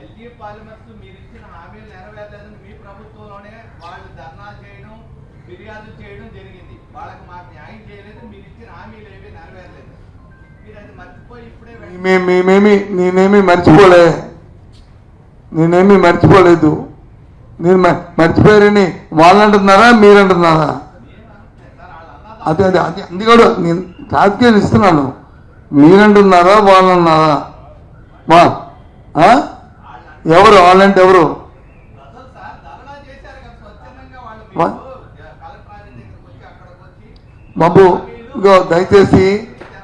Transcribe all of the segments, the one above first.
LG polymers మీరు ఇచ్చిన హామీలు నెరవేరలేదని మీ ప్రభుత్వంలోనే వాళ్ళు ధర్నాలు చేయడం ఫిర్యాదు చేయడం జరిగింది. వాళ్ళకి మాకు న్యాయం చేయలేదు మీరు ఇచ్చిన హామీలు ఏవి నెరవేరలేదు. మీరు అది మర్చిపోయి ఇప్పుడే మేమేమి నేనేమి మర్చిపోలే. నేనేమి మర్చిపోలేదు. నేను మర్చిపోయారని వాళ్ళు అంటున్నారా మీరు అంటున్నారా అదే అదే అది అది కూడా నేను రాజకీయాలు ఇస్తున్నాను. మీరంటున్నారా వాళ్ళు అన్నారా వా ఎవరు? వాళ్ళంటే ఎవరు? బాబు ఇగో దయచేసి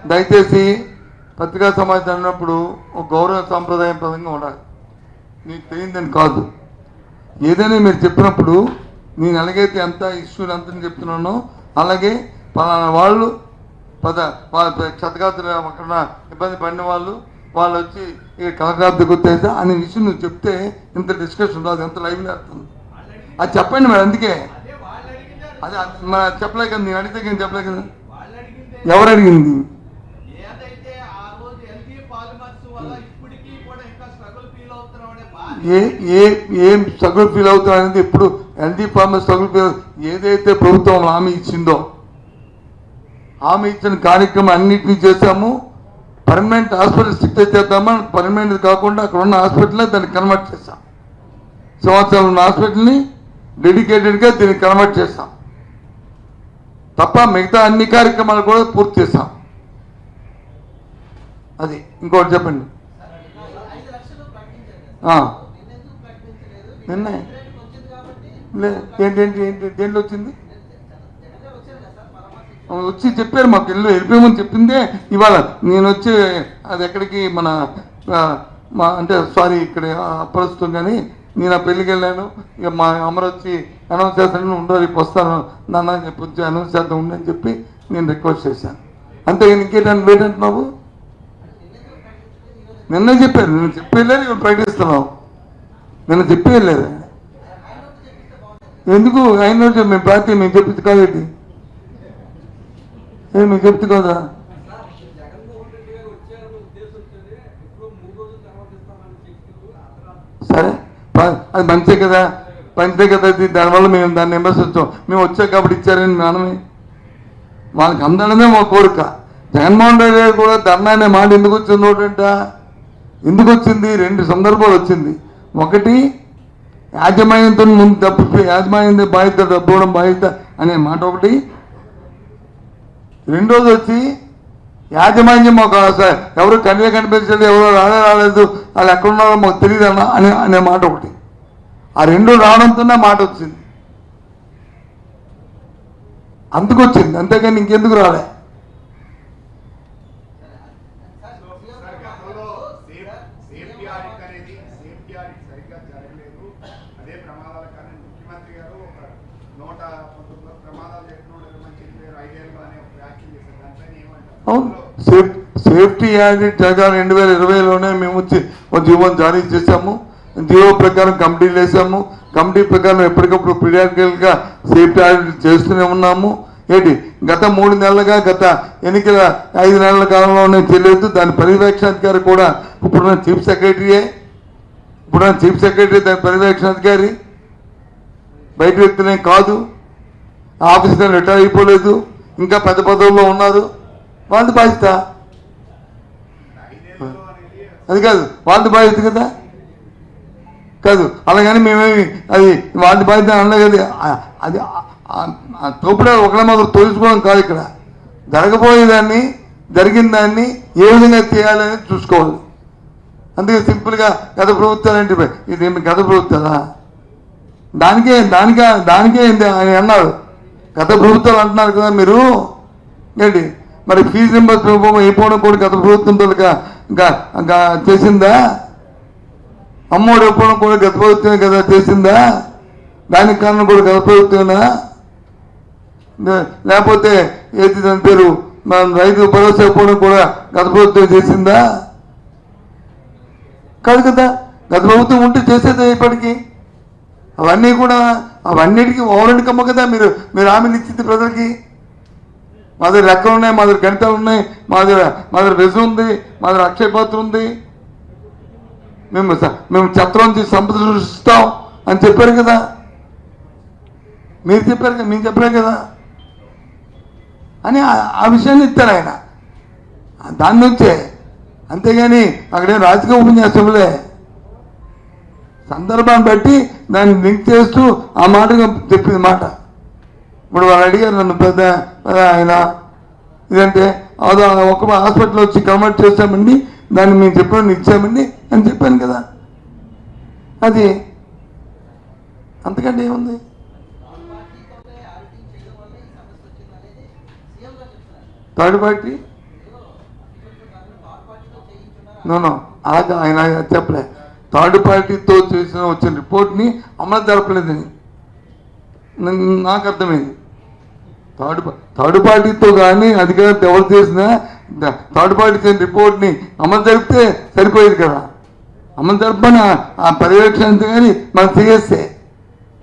దయచేసి పత్రికా సమాజం అన్నప్పుడు ఒక గౌరవ సాంప్రదాయం పరంగా ఉండాలి. నీకు తెలియదని కాదు. ఏదైనా మీరు చెప్పినప్పుడు నేను ఎలాగైతే ఎంత ఇష్యూలు ఎంత చెప్తున్నానో అలాగే పలానా వాళ్ళు పద క్షతగాత్రులు అక్కడ ఇబ్బంది పడిన వాళ్ళు వాళ్ళు వచ్చి ఇక కలగాబ్దకు వచ్చేసి? అనే విషయం నువ్వు చెప్తే ఇంత డిస్కషన్ రాదు ఎంత లైవ్ అడిగి అది చెప్పండి మరి అందుకే. అదే మన చెప్పలే కదా నేను అడిగితే నేను చెప్పలే కదా ఎవరు అడిగింది? ఏ ఏ ఏం స్ట్రగుల్ ఫీల్ అవుతుంది అనేది ఇప్పుడు ఎల్డీ ఫార్మర్ స్ట్రగుల్ ఫీల్ ఏదైతే ప్రభుత్వం హామీ ఇచ్చిందో హామీ ఇచ్చిన కార్యక్రమం అన్నింటినీ చేశాము. పర్మనెంట్ హాస్పిటల్ స్ట్రిక్ట్ చేద్దామని పర్మనెంట్ కాకుండా అక్కడ ఉన్న హాస్పిటల్ దాన్ని కన్వర్ట్ చేశాం. సంవత్సరం ఉన్న హాస్పిటల్ని డెడికేటెడ్గా దీన్ని కన్వర్ట్ చేశాం. తప్ప మిగతా అన్ని కార్యక్రమాలు కూడా పూర్తి చేశాం. అది ఇంకోటి చెప్పండి. నిన్న? ఏంటి ఏంటి ఏంటి దేంట్లో వచ్చింది జగన్ గారు వచ్చారు కదా సార్ పరామర్శించారు. ఆమె వచ్చి చెప్పారు మాకు ఇల్లు వెళ్ళిపోయామని చెప్పిందే. ఇవాళ నేను వచ్చి అది ఎక్కడికి మన మా అంటే సారీ ఇక్కడ అప్పరుస్తాం కానీ నేను ఆ పెళ్ళికి వెళ్ళాను. ఇక మా అమ్మరు వచ్చి అనౌన్స్ చేస్తాను ఉండరు రేపు వస్తాను నాన్న చెప్పి వచ్చి అనౌన్స్ చేద్దాం ఉండని చెప్పి నేను రిక్వెస్ట్ చేశాను. అంతే ఇంకేంటని వెయిట్ అంటున్నావు నిన్నెందుకు చెప్పారు నేను చెప్పి వెళ్ళారు ఇవాళ ప్రకటిస్తున్నావు. నిన్న చెప్పి వెళ్ళారు ఎందుకు? ఆయన మేము పార్టీ మేము చెప్పింది కాబట్టి ఏ మేము చెప్తే కదా జగన్మోహన్ రెడ్డి గారు వచ్చారన్న ఉద్దేశంతోనే ఎప్పుడో మూడు రోజుల తర్వాత మీకు చెప్తు కదా. సరే అది మంచిదే కదా. మంచిదే కదా అది దానివల్ల మేము దాన్ని విమర్శించాం మేము వచ్చాక కాబట్టి ఇచ్చారని నాన్నమే వాళ్ళకి అందడమే మా కోరిక. జగన్మోహన్ రెడ్డి గారు కూడా ధర్నా అనే మాట ఎందుకు వచ్చింది ఒకటంట ఎందుకు వచ్చింది? రెండు సందర్భాలు వచ్చింది. ఒకటి యాజమాన్యంతో ముందు తప్పిపోయి యాజమాన్యం బాధ్యత డబ్బు బాధ్యత అనే మాట ఒకటి. రెండోది వచ్చి యాజమాన్యం ఒక సార్ ఎవరు కన్వే కనిపించలేదు ఎవరు రాలే రాలేదు వాళ్ళు ఎక్కడున్నారో మాకు తెలియదు అన్న అనే అనే మాట ఒకటి. ఆ రెండు రావడంతోనే మాట వచ్చింది. అందుకు వచ్చింది అంతేకాని ఇంకెందుకు రాలే. అదే ప్రమాదాల కారణం ముఖ్యమంత్రి గారు నూట పంతొమ్మిది ప్రమాదాలు జరిగిన మంచి ఐదేళ్ళు అనే వ్యాఖ్యలు చేశారు. దానిపైన ఏమంటారు? అవును సేఫ్ సేఫ్టీ యాడిట్ ప్రకారం రెండు వేల ఇరవైలోనే మేము వచ్చి జీవో జారీ చేశాము. జీవో ప్రకారం కమిటీలు వేసాము కమిటీ ప్రకారం ఎప్పటికప్పుడు పీరియాడికల్గా సేఫ్టీ ఆడిట్ చేస్తూనే ఉన్నాము. ఏంటి? గత మూడు నెలలుగా గత ఎన్నికల ఐదు నెలల కాలంలోనే తెలియదు. దాని పర్యవేక్షణాధికారి కూడా ఇప్పుడున్న చీఫ్ సెక్రటరీయే. ఇప్పుడున్న చీఫ్ సెక్రటరీ దాని పర్యవేక్షణాధికారి. బయట వ్యక్తులే కాదు. ఆఫీస్లో రిటైర్ అయిపోలేదు. ఇంకా పెద్ద పదవుల్లో ఉన్నారు. వాళ్ళది బాధ్యత. అది కాదు వాళ్ళది బాధ్యత కదా? కాదు అలాగని మేమేమి అది వాళ్ళ బాధ్యత అనలే కదా. అది తోపుడే ఒకళ్ళ మాత్రం తోలుచుకోవడం కాదు ఇక్కడ. జరగబోయేదాన్ని జరిగిన దాన్ని ఏ విధంగా చేయాలని చూసుకోవాలి. అందుకే సింపుల్గా గత ప్రభుత్వాలు అంటే ఇది గత ప్రభుత్వాలా? దానికే దానికే దానికే అని ఆయన అన్నారు. గత ప్రభుత్వాలు అంటున్నారు కదా మీరు. ఏంటి? మరి ఫీజు రింబర్స్మెంట్ అయిపోవడం కూడా గత ప్రభుత్వం చేసిందా? అమ్మఒడి ఇవ్వడం కూడా గత ప్రభుత్వమే కదా చేసిందా? దానికి కారణం కూడా గత ప్రభుత్వమేనా? లేకపోతే ఏది దాని పేరు? రైతు భరోసా ఇవ్వడం కూడా గత ప్రభుత్వం చేసిందా? కాదు కదా. గత ప్రభుత్వం ఉంటే చేసేది ఇప్పటికీ. అవన్నీ కూడా అవన్నిటికీ ఓవరెంట్ కమ్మ కదా మీరు మీరు హామీలు ఇచ్చింది ప్రజలకి. మా దగ్గర లెక్కలు ఉన్నాయి మా దగ్గర గణితాలు ఉన్నాయి మా దగ్గర మా దగ్గర వెజు ఉంది మా దగ్గర అక్షయ పాత్ర ఉంది. మేము మేము చత్రం తీసి సంపద సృష్టిస్తాం అని చెప్పారు కదా. మీరు చెప్పారు కదా మేము చెప్పారు కదా. అని ఆ- ఆ విషయాన్ని ఇస్తారు ఆయన. దాని నుంచే అంతేగాని అక్కడేం రాజకీయ ఉపన్యాసంలే సందర్భాన్ని బట్టి దాన్ని లింక్ చేస్తూ ఆ మాటగా చెప్పింది మాట. ఇప్పుడు వాళ్ళు అడిగారు నన్ను పెద్ద ఆయన ఇదంటే అదో ఒక హాస్పిటల్ వచ్చి కన్వర్ట్ చేస్తామండి దాన్ని మేము చెప్పిన ఇచ్చామండి అని చెప్పాను కదా. అది అంతకంటే ఏముంది? Third party? ఏదో నో నో ఆయన చెప్పలే. థర్డ్ పార్టీతో చేసిన వచ్చిన రిపోర్ట్ని అమలు జరపలేదని. నాకు అర్థమైంది. థర్డ్ థర్డ్ పార్టీతో కానీ అధికారులు ఎవరు చేసినా ద- థర్డ్ పార్టీ చేసిన రిపోర్ట్ని అమలు జరిపితే సరిపోయేది కదా. అమలు జరపని ఆ- ఆ పర్యవేక్షణ కానీ మన సిఎస్ఏ